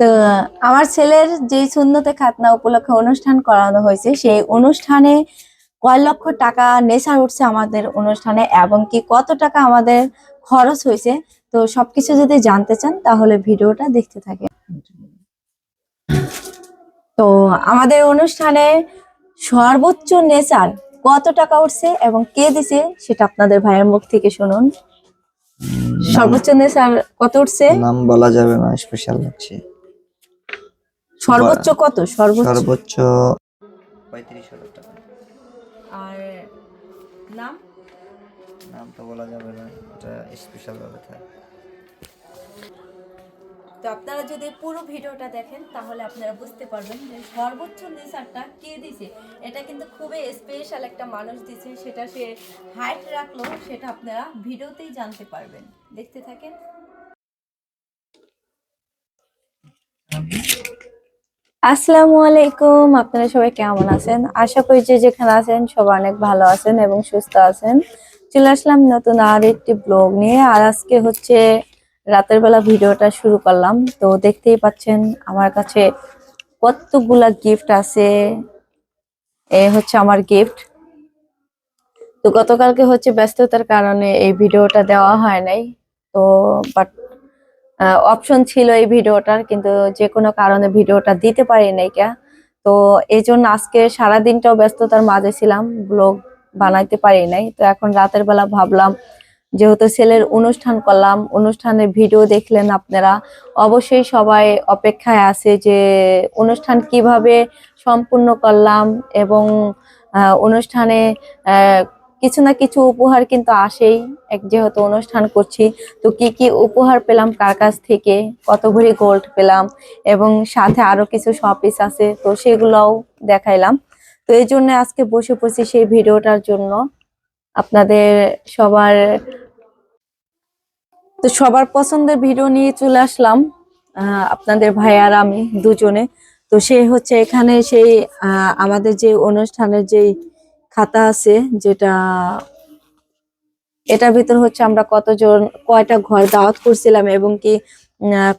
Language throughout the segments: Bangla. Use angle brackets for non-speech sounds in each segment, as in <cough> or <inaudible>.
তো আমার ছেলের যে সুন্নতে খাতনা উপলক্ষে অনুষ্ঠান করানো হয়েছে, সেই অনুষ্ঠানে কয় লক্ষ টাকা নেশা উঠছে আমাদের অনুষ্ঠানে এবং কি কত টাকা আমাদের খরচ হয়েছে, তো সবকিছু যদি জানতে চান তাহলে ভিডিওটা দেখতে থাকে তো আমাদের অনুষ্ঠানে সর্বোচ্চ নেচার কত টাকা উঠছে এবং কে দিছে সেটা আপনাদের ভাইয়ের মুখ থেকে শুনুন। সর্বোচ্চ নেচার কত উঠছে? নাম বলা যাবে না স্পেশাল লাগছে সর্বোচ্চ কত? সর্বোচ্চ সর্বোচ্চ পঁয়ত্রিশ হাজার টাকা। আর নাম? নাম তো বলা যাবে না এটা স্পেশাল ভাবে থাকে তো আপনারা যদি পুরো ভিডিওটা দেখেন, তাহলে আপনারা বুঝতে পারবেন যে সর্বোচ্চ নেচারটা কে দিছে। এটা কিন্তু খুবই স্পেশাল একটা মানুষ দিছে, সেটা সে হাইট রাখল, সেটা আপনারা ভিডিওতেই জানতে পারবেন। দেখতে থাকেন। আসসালামু আলাইকুম, আপনারা সবাই কেমন আছেন? আশা করি যে যেখানে আছেন, সবাই অনেক ভালো আছেন এবং সুস্থ আছেন। চলে আসলাম নতুন আর একটি ব্লগ নিয়ে, আর আজকে হচ্ছে রাতের বেলা ভিডিওটা শুরু করলাম। তো দেখতেই পাচ্ছেন আমার কাছে কতগুলা গিফট আছে। এ হচ্ছে আমার গিফট তো গতকালকে হচ্ছে ব্যস্ততার কারণে এই ভিডিওটা দেওয়া হয় নাই। তো বাট অপশন ছিল এই ভিডিওটার, কিন্তু যে কোনো কারণে ভিডিওটা দিতে পারি নাই কে। তো এই জন্য আজকে সারাদিনটাও ব্যস্ততার মাঝে ছিলাম ব্লগ বানাইতে পারি নাই। তো এখন রাতের বেলা ভাবলাম যেহেতু ছেলের অনুষ্ঠান করলাম, অনুষ্ঠানের ভিডিও দেখলেন আপনারা। অবশ্যই সবাই অপেক্ষায় আছে যে অনুষ্ঠান কীভাবে সম্পূর্ণ করলাম এবং অনুষ্ঠানে কিছু না কিছু উপহার কিন্তু আসেই, এক যেহেতু অনুষ্ঠান করছি। তো কি কি উপহার পেলাম, কার কাছ থেকে, কত ভরি গোল্ড পেলাম এবং সাথে আরও কিছু শপিস আছে, তো সেগুলোও দেখাইলাম। তো এই জন্য আজকে বসে পড়ছি সেই ভিডিওটার জন্য। আপনাদের সবার তো সবার পছন্দের ভিডিও নিয়ে চলে আসলাম। আপনাদের ভাই আর আমি দুজনে। তো সে হচ্ছে এখানে সেই আমাদের যে অনুষ্ঠানের যেই খাতা আছে, যেটা এটার ভিতর হচ্ছে আমরা কতজন, কয়টা ঘর দাওয়াত করছিলাম এবং কি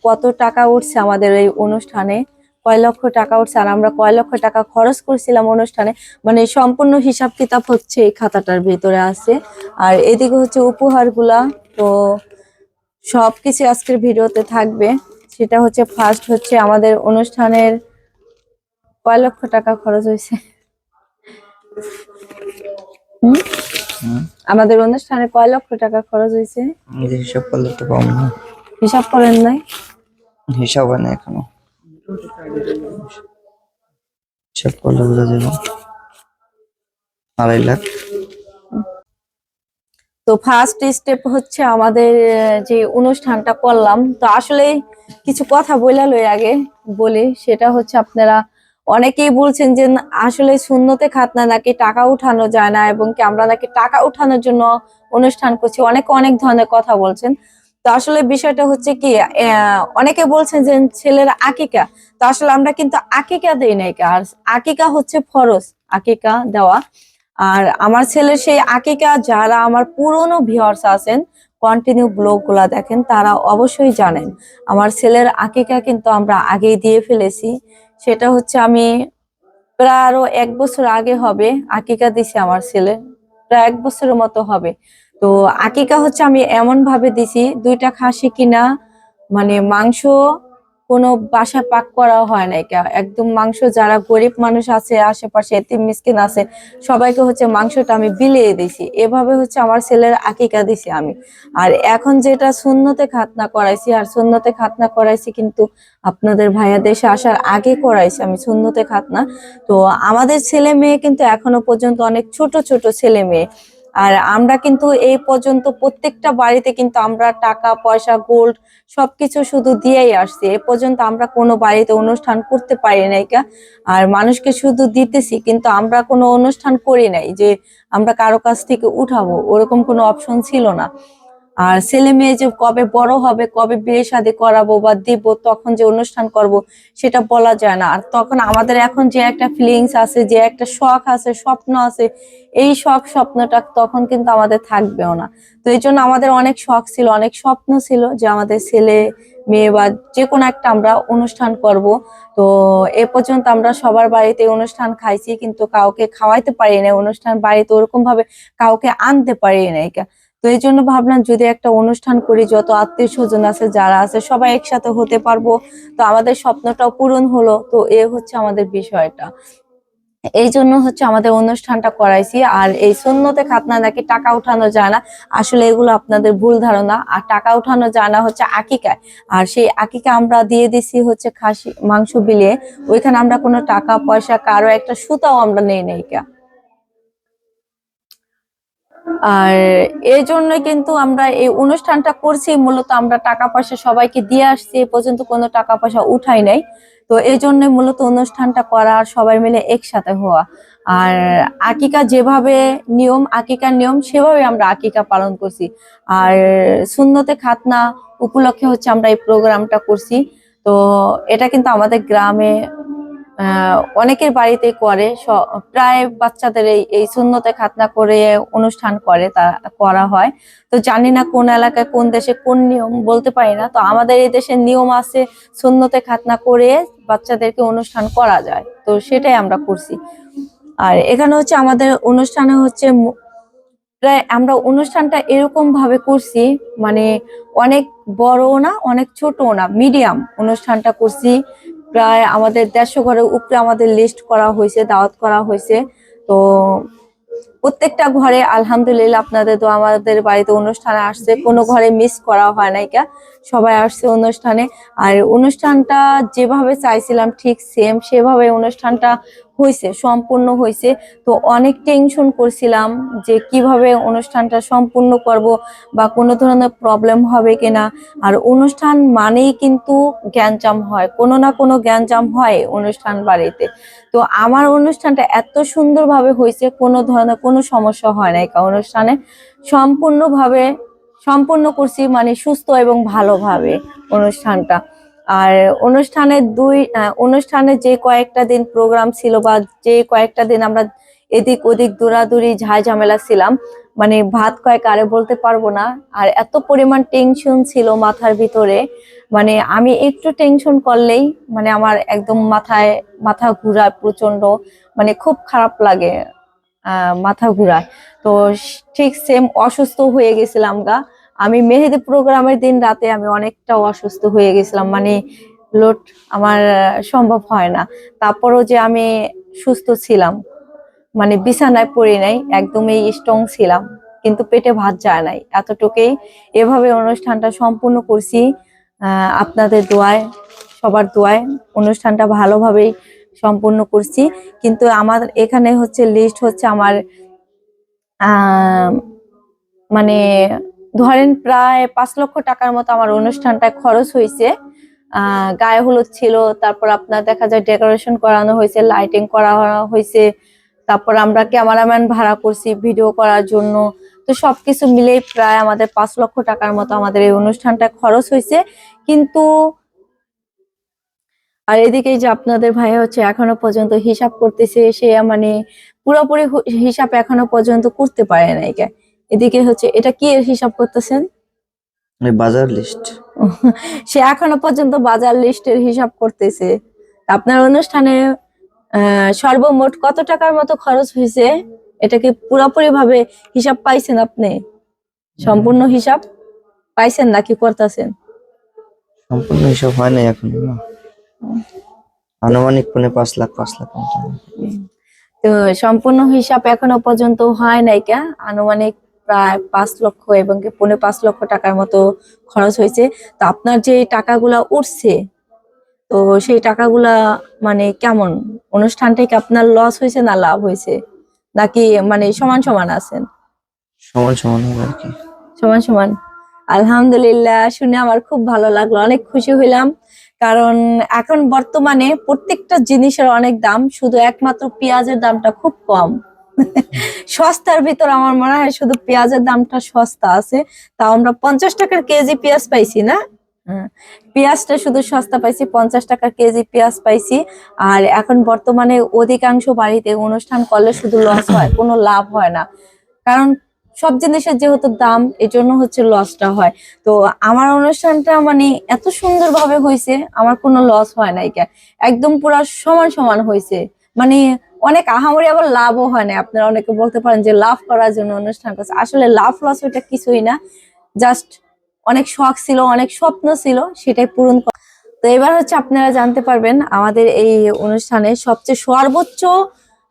কত টাকা উঠছে আমাদের এই অনুষ্ঠানে, কয় লক্ষ টাকা উঠছে, আর আমরা কয় লক্ষ টাকা খরচ করছিলাম অনুষ্ঠানে। মানে সম্পূর্ণ হিসাব কিতাব হচ্ছে এই খাতাটার ভিতরে আছে। আর এদিকে হচ্ছে উপহারগুলা, তো সবকিছু আজকের ভিডিওতে থাকবে। সেটা হচ্ছে ফার্স্ট হচ্ছে আমাদের অনুষ্ঠানের কয় লক্ষ টাকা খরচ হয়েছে। আমাদের অনুষ্ঠানে কয় লক্ষ টাকা খরচ হয়েছে? হিসাব করলে তো কম না। হিসাব করেন নাই? হিসাব হয় না এখনও। হিসাব করলে বোঝা যাবে। আড়াই লাখ। তো ফার্স্ট স্টেপ হচ্ছে আমাদের যে অনুষ্ঠানটা করলাম। তো আসলে কিছু কথা বলে লই আগে বলি, সেটা হচ্ছে আপনারা অনেকেই বলছেন যে আসলে শূন্যতে খাতনা নাকি টাকা উঠানো যায় না এবং কি আমরা নাকি টাকা উঠানোর জন্য অনুষ্ঠান করছি। অনেকে অনেক ধরনের কথা বলছেন। তো আসলে বিষয়টা হচ্ছে কি অনেকে বলছেন যে ছেলের আকিকা। তো আসলে আমরা কিন্তু আকিকা দেই নাই আর আকিকা হচ্ছে ফরজ, আকিকা দেওয়া। আর আমার ছেলের সেই আকিকা, যারা আমার পুরনো ভিউয়ার্স আছেন কন্টিনিউ ব্লগগুলা দেখেন, তারা অবশ্যই জানেন, আমার ছেলের আকিকা কিন্তু আমরা আগেই দিয়ে ফেলেছি। সেটা হচ্ছে আমি প্রায় আরও এক বছর আগে হবে, আকিকা দিছি আমার ছেলে, প্রায় এক বছরের মতো হবে। তো আকিকা হচ্ছে আমি এমন ভাবে দিছি, দুইটা খাসি কিনা মানে মাংস কোনো বাসা পাক করা হয় কা একদম মাংস, যারা গরিব মানুষ আছে, আশেপাশে এতিম মিসকিন আছে, সবাইকে হচ্ছে মাংসটা আমি বিলিয়ে দিছি। এভাবে হচ্ছে আমার ছেলের আকিকা দিছি আমি। আর এখন যেটা শূন্যতে খাতনা করাইছি, আর শূন্যতে খাতনা করাইছি কিন্তু আপনাদের ভাইয়া দেশে আসার আগে করাইছি আমি শূন্যতে খাতনা। তো আমাদের ছেলে মেয়ে কিন্তু এখনও পর্যন্ত অনেক ছোট ছোট ছেলে মেয়ে। আর আমরা কিন্তু এই পর্যন্ত প্রত্যেকটা বাড়িতে কিন্তু আমরা টাকা, পয়সা গোল্ড সবকিছু শুধু দিয়েই আসছি। এ পর্যন্ত আমরা কোনো বাড়িতে অনুষ্ঠান করতে পারি নাই আর মানুষকে শুধু দিতেছি, কিন্তু আমরা কোনো অনুষ্ঠান করি নাই যে আমরা কারও কাছ থেকে উঠাবো। ওরকম কোনো অপশন ছিল না। আর ছেলে মেয়ে যে কবে বড় হবে, কবে বিয়ে শাদী করাবো বা দিব, তখন যে অনুষ্ঠান করব, সেটা বলা যায় না। আর তখন আমাদের এখন যে একটা ফিলিংস আছে, যে একটা শখ আছে, স্বপ্ন আছে, এই শখ স্বপ্নটা তখন কিন্তু আমাদের থাকবেও না। তো এই জন্য আমাদের অনেক শখ ছিল, অনেক স্বপ্ন ছিল যে আমাদের ছেলে মেয়ে বা যে কোনো একটা আমরা অনুষ্ঠান করব। তো এ পর্যন্ত আমরা সবার বাড়িতে অনুষ্ঠান খাইছি, কিন্তু কাউকে খাওয়াইতে পারি না অনুষ্ঠান বাড়িতে ওরকম ভাবে কাউকে আনতে পারি কা। তো এই জন্য ভাবলাম যদি একটা অনুষ্ঠান করি, যত আত্মীয় স্বজন আছে, যারা আছে, সবাই একসাথে হতে পারব। তো আমাদের স্বপ্নটাও পূরণ হলো। তো এ হচ্ছে আমাদের বিষয়টা। এই জন্য হচ্ছে আমাদের অনুষ্ঠানটা করাইছি। আর এই সুন্নতে খাতনা নাকি টাকা উঠানো যায় না। আসলে এগুলো আপনাদের ভুল ধারণা। আর টাকা উঠানো যায় না হচ্ছে আকিকায়। আর সেই আকিকা আমরা দিয়ে দিছি হচ্ছে খাসি, মাংস বিলিয়ে। ওইখানে আমরা কোনো টাকা, পয়সা, কারও একটা সুতাও আমরা নেই নেই কা আর এই জন্য কিন্তু আমরা এই অনুষ্ঠানটা করছি, মূলত আমরা টাকা পয়সা সবাইকে দিয়ে আসছি, এ পর্যন্ত কোনো টাকা পয়সা উঠাই নাই। তো এই জন্য মূলত অনুষ্ঠানটা করা আর সবাই মিলে একসাথে হওয়া। আর আকিকা যেভাবে নিয়ম, আকিকার নিয়ম, সেভাবে আমরা আকিকা পালন করছি। আর সুন্নতে খাতনা উপলক্ষে হচ্ছে আমরা এই প্রোগ্রামটা করছি। তো এটা কিন্তু আমাদের গ্রামে অনেকের বাড়িতে করে প্রায় বাচ্চাদের এই এই সুন্নতে খাতনা করে অনুষ্ঠান করে, তা করা হয়। তো জানি না কোন এলাকায়, কোন দেশে কোন নিয়ম, বলতে পারি না। তো আমাদের এই দেশের নিয়ম আছে সুন্নতে খাতনা করে বাচ্চাদেরকে অনুষ্ঠান করা যায়। তো সেটাই আমরা করছি। আর এখানে হচ্ছে আমাদের অনুষ্ঠানে হচ্ছে প্রায় আমরা অনুষ্ঠানটা এরকম ভাবে করছি মানে অনেক বড়ও না, অনেক ছোটও না, মিডিয়াম অনুষ্ঠানটা করছি। প্রায় আমাদের দেড়শো ঘরের উপরে আমাদের লিস্ট করা হয়েছে, দাওয়াত করা হয়েছে। তো প্রত্যেকটা ঘরে আলহামদুলিল্লাহ আপনাদের তো আমাদের বাড়িতে অনুষ্ঠানে আসছে, কোনো ঘরে মিস করা হয় নাই কা। সবাই আসছে অনুষ্ঠানে। আর অনুষ্ঠানটা যেভাবে চাইছিলাম ঠিক সেম সেভাবে অনুষ্ঠানটা হয়েছে সম্পূর্ণ হয়েছে তো অনেক টেনশন করছিলাম যে কীভাবে অনুষ্ঠানটা সম্পূর্ণ করব বা কোনো ধরনের প্রবলেম হবে কিনা। আর অনুষ্ঠান মানেই কিন্তু জ্ঞানজাম হয়, কোনো না কোনো জ্ঞানজাম হয় অনুষ্ঠান বাড়িতে। তো আমার অনুষ্ঠানটা এত সুন্দরভাবে হয়েছে কোনো ধরনের কোনো সমস্যা হয় না অনুষ্ঠানে। সম্পূর্ণভাবে, সম্পূর্ণ করছি মানে সুস্থ এবং ভালোভাবে অনুষ্ঠানটা। আর অনুষ্ঠানের দুই অনুষ্ঠানে যে কয়েকটা দিন প্রোগ্রাম ছিল বা যে কয়েকটা দিন আমরা এদিক ওদিক দৌড়াদৌড়ি ঝাই ঝামেলা ছিলাম মানে ভাত কয়েক আরে বলতে পারব না। আর এত পরিমাণ টেনশন ছিল মাথার ভিতরে মানে আমি একটু টেনশন করলেই মানে আমার একদম মাথায়, মাথা ঘুরায় প্রচণ্ড মানে খুব খারাপ লাগে মাথা ঘুরায়। তো ঠিক সেম অসুস্থ হয়ে গেছিলাম গা। আমি মেহেদি প্রোগ্রামের দিন রাতে আমি অনেকটা অসুস্থ হয়ে গেছিলাম মানে লোড আমার সম্ভব হয় না। তারপরও যে আমি সুস্থ ছিলাম মানে বিছানায় পড়ে নাই, একদমই স্ট্রং ছিলাম, কিন্তু পেটে ভাত যায় নাই। এতটুকুই এভাবে অনুষ্ঠানটা সম্পূর্ণ করছি আপনাদের দোয়ায়, সবার দোয়ায় অনুষ্ঠানটা ভালোভাবেই সম্পূর্ণ করছি। কিন্তু আমার এখানে হচ্ছে লিস্ট হচ্ছে আমার মানে ধরেন প্রায় পাঁচ লক্ষ টাকার মতো আমার অনুষ্ঠানটায় খরচ হয়েছে। গায়ে হলুদ ছিল, তারপর আপনার দেখা যায় ডেকোরেশন করানো হয়েছে, লাইটিং করা হয়েছে, তারপর আমরা ক্যামেরাম্যান ভাড়া করছি ভিডিও করার জন্য। তো সবকিছু মিলেই প্রায় আমাদের পাঁচ লক্ষ টাকার মতো আমাদের এই অনুষ্ঠানটা খরচ হয়েছে। কিন্তু আর এদিকে যে আপনাদের ভাই হচ্ছে এখনও পর্যন্ত হিসাব করতেছে, সে মানে পুরোপুরি হিসাব এখনও পর্যন্ত করতে পারে নাই। কে। এদিকে হচ্ছে এটা কি এর হিসাব করতেছেন? বাজার লিস্ট সে এখনও পর্যন্ত বাজার লিস্টের হিসাব করতেছে। আপনার অনুষ্ঠানে সর্বমোট কত টাকার মতো খরচ হয়েছে? এটাকে পুরোপুরি ভাবে হিসাব পাইছেন আপনি? সম্পূর্ণ হিসাব পাইছেন নাকি করতেছেন? সম্পূর্ণ হিসাব হয় নাই এখন আনুমানিক পনে পাঁচ লাখ পাঁচ লাখ তো সম্পূর্ণ হিসাব এখনও পর্যন্ত হয় নাই কা? আনুমানিক প্রায় পাঁচ লক্ষ এবং কি পৌনে পাঁচ লক্ষ টাকার মতো খরচ হয়েছে। তো আপনার যে টাকাগুলা উঠছে তো সেই টাকাগুলা মানে কেমন? অনুষ্ঠানটা কি আপনার লস হয়েছে না লাভ হয়েছে? নাকি মানে সমান সমান আছেন? সমান সমান হবে আর কি। সমান সমান। আলহামদুলিল্লাহ শুনে আমার খুব ভালো লাগল। অনেক খুশি হইলাম। কারণ এখন বর্তমানে প্রত্যেকটা জিনিসের অনেক দাম শুধু একমাত্র পেঁয়াজের দামটা খুব কম। <laughs> সস্তার ভিতর আমার মনে হয় শুধু পেঁয়াজের দামটা সস্তা আছে। তাও আমরা পঞ্চাশ টাকার কেজি পেঁয়াজ পাইছি না? হ্যাঁ, পেঁয়াজটা শুধু সস্তা পাইছি পঞ্চাশ টাকার কেজি পেঁয়াজ পাইছি। আর এখন বর্তমানে অধিকাংশ বাড়িতে অনুষ্ঠান করলে শুধু লস হয় কোনো লাভ হয় না। কারণ সব জিনিসের যেহেতু দাম এই জন্য হচ্ছে লসটা হয়। তো আমার অনুষ্ঠানটা মানে এত সুন্দরভাবে হয়েছে আমার কোনো লস হয় নাই একদম পুরা সমান সমান হয়েছে মানে অনেক আহামরি আবার লাভও হয় না। আপনারা অনেকে বলতে পারেন যে লাভ করার জন্য অনুষ্ঠান করছে। আসলে লাভ লস ওইটা কিছুই না। জাস্ট অনেক শখ ছিল, অনেক স্বপ্ন ছিল, সেটাই পূরণ তো এবার হচ্ছে আপনারা জানতে পারবেন আমাদের এই অনুষ্ঠানে সবচেয়ে সর্বোচ্চ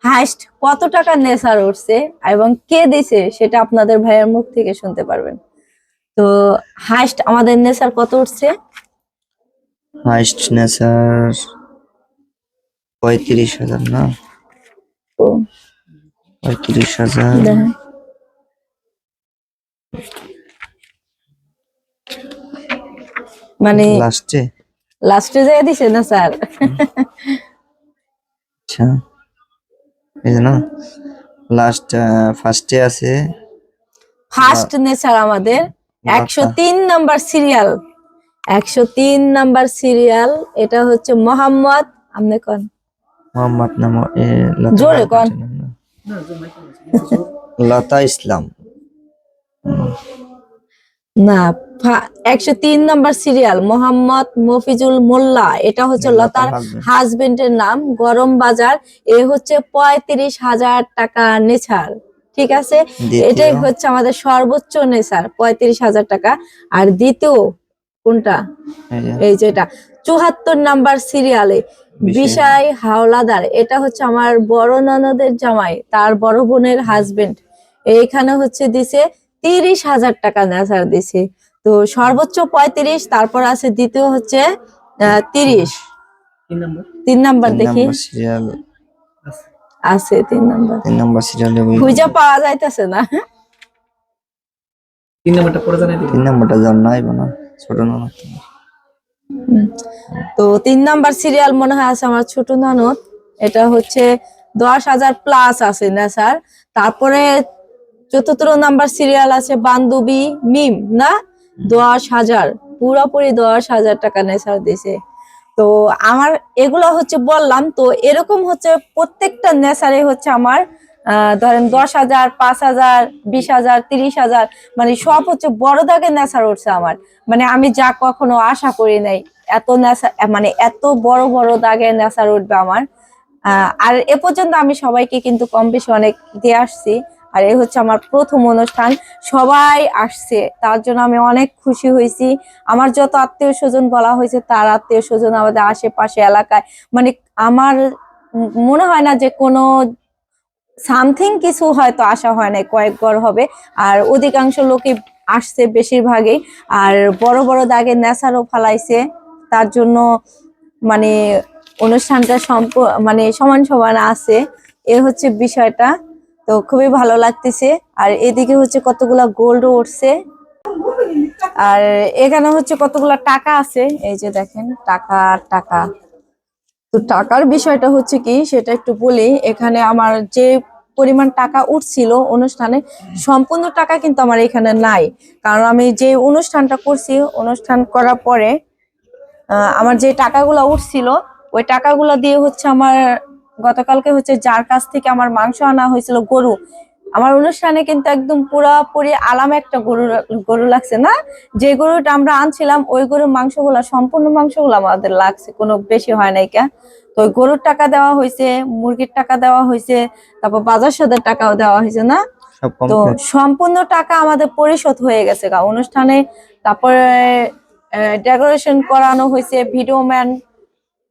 হাইস্ট কত টাকা নেশার উঠছে এবং কে দিছে সেটা আপনাদের ভাইয়ের মুখ থেকে শুনতে পারবেন। তো হাইস্ট আমাদের নেশার কত উঠছে? হাইস্ট নেসার পঁয়ত্রিশ হাজার না? পঁয়ত্রিশ হাজার। মানে লাস্টে? লাস্টে যাই দিছে না স্যার? আচ্ছা। এই না লাস্ট ফার্স্টে আছে। ফার্স্ট নেচার আমাদের। একশো তিন নাম্বার সিরিয়াল একশো তিন নাম্বার সিরিয়াল এটা হচ্ছে মোহাম্মদ আপনি কোন? মোহাম্মদ নাম লতা জোরে কন। লতা ইসলাম। না একশো তিন নাম্বার সিরিয়াল মোহাম্মদ মফিজুল মোল্লা। এটা হচ্ছে লতার লতার। হাজবেন্ডের নাম গরম বাজার। এ হচ্ছে পঁয়ত্রিশ হাজার টাকা নেছার ঠিক আছে? এটাই হচ্ছে আমাদের সর্বোচ্চ নেছার পঁয়ত্রিশ হাজার টাকা। আর দ্বিতীয় কোনটা? এই যেটা চুহাত্তর নাম্বার সিরিয়ালে। বিশাই হাওলাদার এটা হচ্ছে আমার বড় ননদের জামাই তার বড় বোনের হাজবেন্ড এইখানে হচ্ছে দিছে তিরিশ হাজার টাকা নেশার দিছে। তো সর্বোচ্চ পঁয়ত্রিশ তারপর আছে দ্বিতীয় হচ্ছে আহ, তিরিশ। তিন নাম্বার? তিন দেখি। আছে। তিন নাম্বার। তিন নম্বর সিরিয়ালে খুঁজে পাওয়া যাইতেছে না। তিন নাম্বারটা পরে জানাই তিন নম্বরটা যার নাই না ছোট না। তো তিন নাম্বার সিরিয়াল মনে হয় আছে আমার ছোট ননদ। এটা হচ্ছে দশ হাজার প্লাস আছে না স্যার? তারপরে চতুর্থ নাম্বার সিরিয়াল আছে বান্ধবী মিম, না? দশ হাজার। পুরোপুরি দশ হাজার টাকা নেশার দিছে। তো আমার এগুলো হচ্ছে বললাম, তো এরকম হচ্ছে প্রত্যেকটা নেশারে হচ্ছে আমার ধরেন দশ হাজার, পাঁচ হাজার, বিশ হাজার, তিরিশ হাজার মানে সব হচ্ছে বড় দাগের নেশার উঠছে আমার। মানে আমি যা কখনো আশা করি নাই। এত নেশা মানে এত বড় বড় দাগের নেশার উঠবে আমার। আর এ পর্যন্ত আমি সবাইকে কিন্তু কম বেশি অনেক দিয়ে আসছি। আর এই হচ্ছে আমার প্রথম অনুষ্ঠান। সবাই আসছে, তার জন্য আমি অনেক খুশি হয়েছি। আমার যত আত্মীয় স্বজন বলা হয়েছে, তার আত্মীয় স্বজন আমাদের আশেপাশে, এলাকায় মানে আমার মনে হয় না যে কোনো সামথিং কিছু হয়তো আসা হয় না কয়েক ঘর হবে। আর অধিকাংশ লোকই আসছে বেশিরভাগই। আর বড় বড় দাগে নেশারও ফালাইছে। তার জন্য মানে অনুষ্ঠানটা সম্প মানে সমান সমান আছে। এ হচ্ছে বিষয়টা। তো খুবই ভালো লাগতেছে। আর এদিকে হচ্ছে কতগুলা গোল্ডও উঠছে। আর এখানে হচ্ছে কতগুলা টাকা আছে। এই যে দেখেন, টাকা টাকা। তো টাকার বিষয়টা হচ্ছে কি, সেটা একটু বলি। এখানে আমার যে পরিমাণ টাকা উঠছিল অনুষ্ঠানে, সম্পূর্ণ টাকা কিন্তু আমার এখানে নাই। কারণ আমি যে অনুষ্ঠানটা করছি, অনুষ্ঠান করার পরে আমার যে টাকাগুলো উঠছিল ওই টাকাগুলো দিয়ে হচ্ছে আমার গতকালকে হচ্ছে যার কাছ থেকে আমার মাংস আনা হয়েছিল গরু আমার অনুষ্ঠানে কিন্তু একদম পুরাপুরি আলাম একটা গরু গরু লাগছে না? যে গরুটা আমরা আনছিলাম ওই গরুর মাংসগুলা সম্পূর্ণ মাংসগুলো আমাদের লাগছে কোনো বেশি হয় নাই কে? তো ওই গরুর টাকা দেওয়া হয়েছে মুরগির টাকা দেওয়া হয়েছে তারপর বাজার সদের টাকাও দেওয়া হয়েছে না? তো সম্পূর্ণ টাকা আমাদের পরিশোধ হয়ে গেছে গা অনুষ্ঠানে তারপরে ডেকোরেশন করানো হয়েছে ভিডিও ম্যান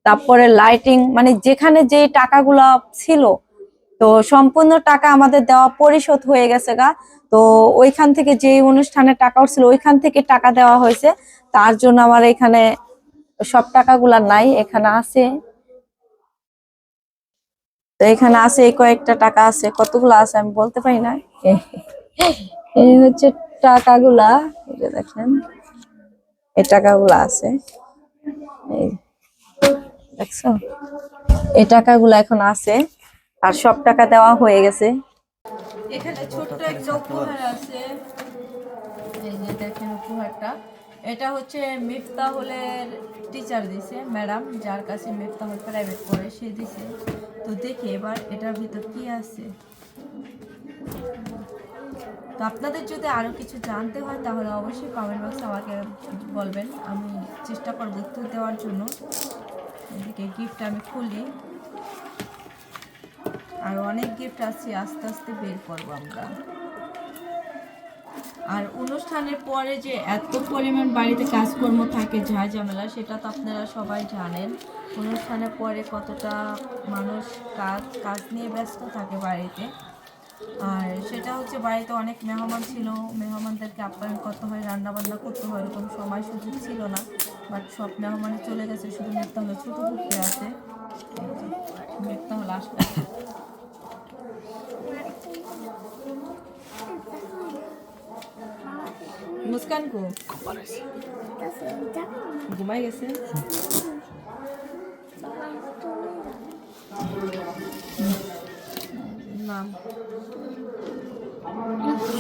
তারপরে লাইটিং মানে যেখানে যে টাকাগুলা ছিল, তো সম্পূর্ণ টাকা আমাদের দেওয়া পরিশোধ হয়ে গেছে গা। তো ওইখান থেকে যে অনুষ্ঠানে টাকা উঠছিল, ওইখান থেকে টাকা দেওয়া হয়েছে। তার জন্য আমার এখানে সব টাকাগুলা নাই, এখানে আছে। তো এখানে আছে কয়েকটা টাকা আছে। কতগুলো আছে আমি বলতে পারি না। এই হচ্ছে টাকাগুলা দেখেন। এই টাকাগুলা আছে। এই, দেখছ? এই টাকাগুলো এখন আছে, আর সব টাকা দেওয়া হয়ে গেছে। এখানে ছোট্ট একটা উপহার আছে। যে দেখেন উপহারটা। এটা হচ্ছে মিফতাহুলের টিচার দিছে ম্যাডাম যার কাছে মিফতাহুল প্রাইভেট পড়ে, সে দিছে। তো দেখি এবার এটার ভিতর কি আছে। তো আপনাদের যদি আরও কিছু জানতে হয়, তাহলে অবশ্যই কমেন্ট বক্সে আমাকে বলবেন। আমি চেষ্টা করব উত্তর দেওয়ার জন্য। এদিকে গিফট আমি খুলি। আর অনেক গিফট আছে, আস্তে আস্তে বের করব আমরা। আর অনুষ্ঠানের পরে যে এত পরিমাণ বাড়িতে কাজকর্ম থাকে, ঝাঁ ঝামেলা, সেটা তো আপনারা সবাই জানেন। অনুষ্ঠানের পরে কতটা মানুষ কাজ কাজ নিয়ে ব্যস্ত থাকে বাড়িতে। আর সেটা হচ্ছে বাড়িতে অনেক মেহমান ছিল, মেহমানদেরকে আপ্যায়ন করতে হয় রান্না বান্না করতে হয় এরকম সময় সুযোগ ছিল না বাট সব মেহমানে চলে গেছে, শুধু মেঘতা হলো ছোটো পুকুরে আছে। মেঘতা হলো আসলে মুস্কান কো? ঘুমাই গেছে?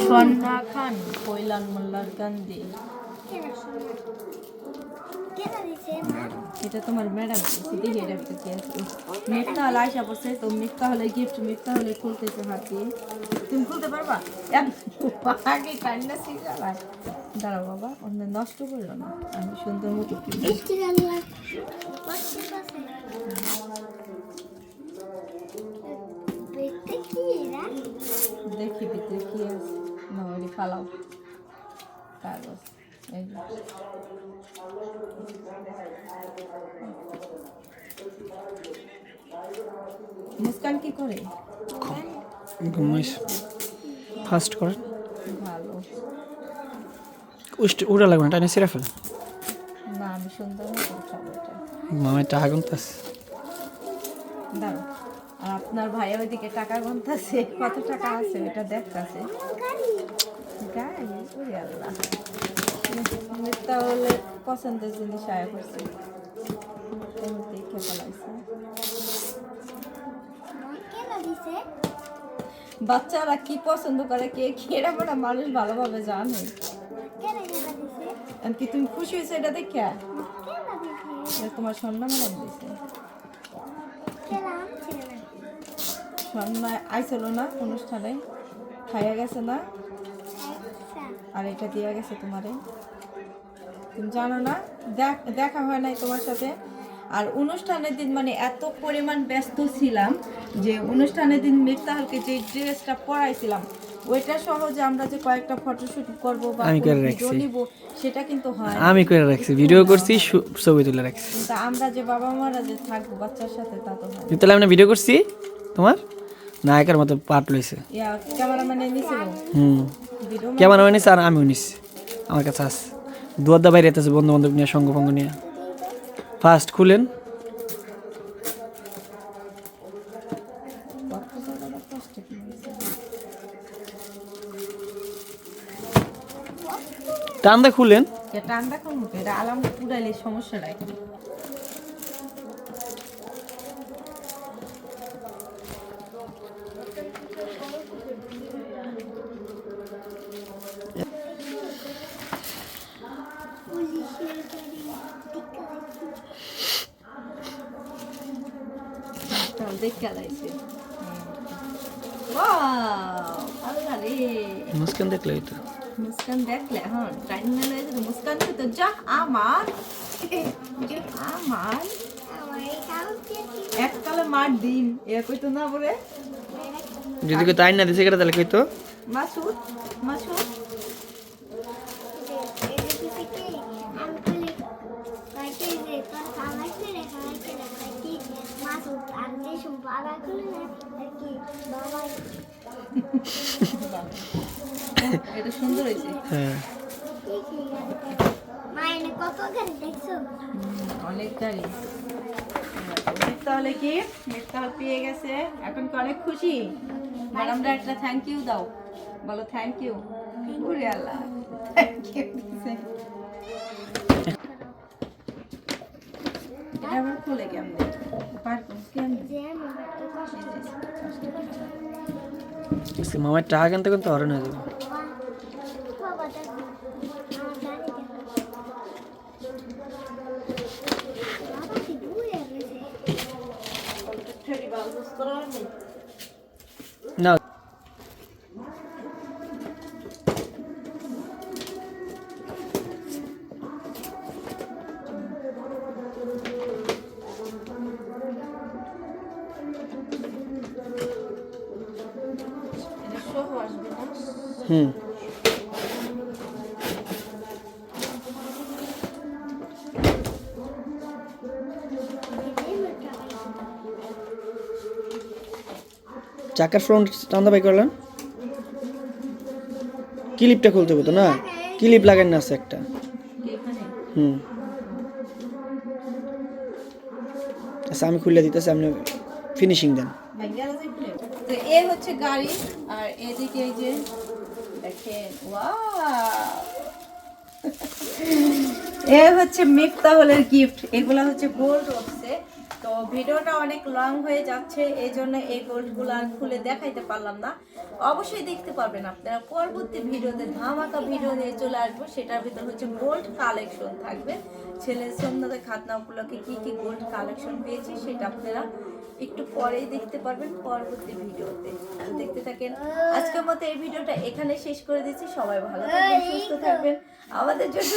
স্বর্ণা খান কৈলান মোল্লার গান্ধী। এটা তোমার ম্যাডাম দেখি এটা মিথ্যা হলে আশা পড়ছে, তো মিথ্যা হলে গিফট মিথ্যা হলে খুলতেছে হাত। তুমি খুলতে পারবা? আগে কান্না শিখালা দাঁড়াও বাবা, অন্য নষ্ট করল না। আমি সুন্দর মতো দেখি ভিতরে কি আছে না ওই ফালাও কাগজ। মুস্কান কি করে? ঘুমাইস। ফাস্ট করেন ভালো। উষ্ট উড়া লাগবে না টাইনে সিরা ফেল। না আমি সুন্দর। মামার টাকা গুনতাস আর আপনার ভাই ওইদিকে টাকা গুনতেছে। কত টাকা আছে? এটা দেখতেছে। তাহলে পছন্দের জিনিস আয়া করছে। দেখে ফেলাইছে। বাচ্চারা কি পছন্দ করে? কে কি? এটা বড় মানুষ ভালোভাবে জানে। কি তুমি খুশি হয়েছে এটা দেখে? তোমার সম্মান ম্যাডাম দিছে। সম্মান আইছিল না অনুষ্ঠানে। খাইয়া গেছে না? আর এটা দিয়া গেছে তোমারে। তুমি জানো না? দেখ- হয় নাই তোমার সাথে। আর অনুষ্ঠানের দিন মানে এত পরিমাণ ব্যস্ত ছিলাম যে অনুষ্ঠানের দিন মিফতাহলকে যে ড্রেসটা পরাইছিলাম ওইটা সহ যে আমরা যে কয়েকটা ফটোশুট করব বা আমি করে রাখছি। সেটা কিন্তু হয় আমি করে রাখছি। ভিডিও করছি ছবি তুলে রাখছি। কিন্তু আমরা যে বাবা মারা যে থাকব বাচ্চার সাথে তা তো হয় না। তাহলে আমি ভিডিও করছি? তোমার? নায়কের মতো পার্ট লইছে। ক্যামেরাম্যানে হুম। ভিডিও ক্যামেরা নিছে আর আমিও নিছি। আমার কাছে আছে। দুয়ার দা বাইরে আছে বন্ধু বান্ধব নিয়ে সঙ্গ ফঙ্গ নিয়ে। ফার্স্ট খুলেন। টান দা খুলেন আমরা কোন এটা আলাম পুরাইলে সমস্যা নাই চল দেখতে লাইছে আল্লাহ রে মুস্কান দেখলে তো মুস্কান দেখলে হ্যাঁ টাইম মেলে তো মুস্কান তো যা আমার আমার। এককালে মার দিন এ কইতো না বলে? যদি কই তাই না দিছে কেটে তাহলে কইতো? মাসুদ মাসুদ। এটা সুন্দর হয়েছে। হ্যাঁ। অনেক গাড়ি। তাহলে কি? তাহলে পেয়ে গেছে। এখন কি অনেক খুশি? ম্যাডামরা একটা থ্যাংক ইউ দাও। বলো থ্যাংক ইউ ওরে আল্লাহ থ্যাংক ইউ এটা খুলে কেমনে? মামার টাকা কিনতে কিন্তু হরণ হয়ে যাবে হুম। চাকার ফ্রন্ট টান্দা বাই করলেন? ক্লিপটা খুলতে হতো না? ক্লিপ লাগান না আছে একটা। হুম। আচ্ছা আমি খুলে দিতেছি, আপনি ফিনিশিং দেন। তো এ হচ্ছে গাড়ি, আর এদিকে এই যে দেখেন <laughs> এ হচ্ছে মিফতাহুলের গিফট এগুলা হচ্ছে গোল্ড তো ভিডিওটা অনেক লং হয়ে যাচ্ছে এই জন্য এই গোল্ডগুলো আর খুলে দেখাইতে পারলাম না। অবশ্যই দেখতে পারবেন আপনারা। পরবর্তী ভিডিওতে ধামাকা ভিডিও নিয়ে চলে আসব। সেটার ভিতর হচ্ছে গোল্ড কালেকশন থাকবে। ছেলের খাতনা উপলক্ষে কি কি গোল্ড কালেকশন পেয়েছি, সেটা আপনারা একটু পরেই দেখতে পারবেন পরবর্তী ভিডিওতে। দেখতে থাকেন। আজকের মতো এই ভিডিওটা এখানে শেষ করে দিচ্ছি। সবাই ভালো থাকবেন, সুস্থ থাকবেন। আমাদের জন্য